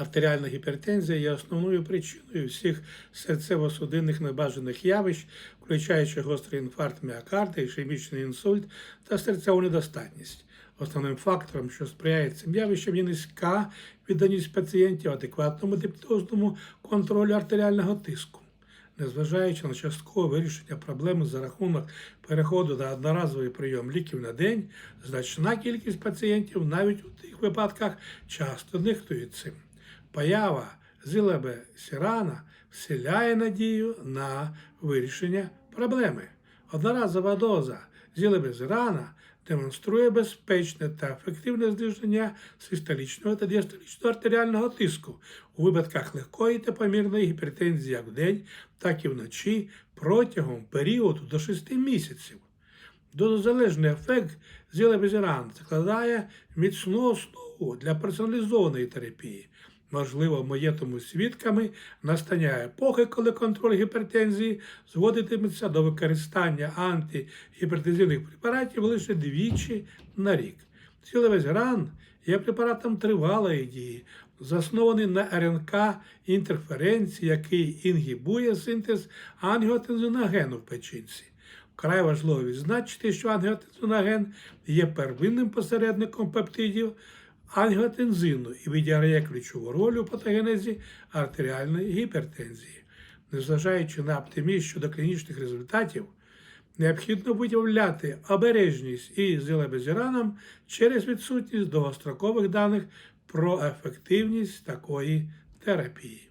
Артеріальна гіпертензія є основною причиною всіх серцево-судинних небажаних явищ, включаючи гострий інфаркт міокарда, ішемічний інсульт та серцеву недостатність. Основним фактором, що сприяє цим явищам, є низька відданість пацієнтів адекватному диптозному контролю артеріального тиску. Незважаючи на часткове вирішення проблеми за рахунок переходу на одноразовий прийом ліків на день, значна кількість пацієнтів навіть у тих випадках часто нехтують цим. Поява зилебе сірана вселяє надію на вирішення проблеми. Одноразова доза зілебезирана демонструє безпечне та ефективне зниження систолічного та діастолічного артеріального тиску у випадках легкої та помірної гіпертензії як вдень, так і вночі протягом періоду до 6 місяців. Дозозалежний ефект зілебезіран закладає міцну основу для персоналізованої терапії. Можливо, ми є тому свідками настання епохи, коли контроль гіпертензії зводитиметься до використання антигіпертензивних препаратів лише двічі на рік. Цілевезгран є препаратом тривалої дії, заснований на РНК інтерференції, який інгібує синтез ангіотензиногену в печінці. Вкрай важливо відзначити, що ангіотензиноген є первинним посередником пептидів ангіотензину і відіграє ключову роль у патогенезі артеріальної гіпертензії. Незважаючи на оптиміст щодо клінічних результатів, необхідно виявляти обережність із зілебезіраном через відсутність довгострокових даних про ефективність такої терапії.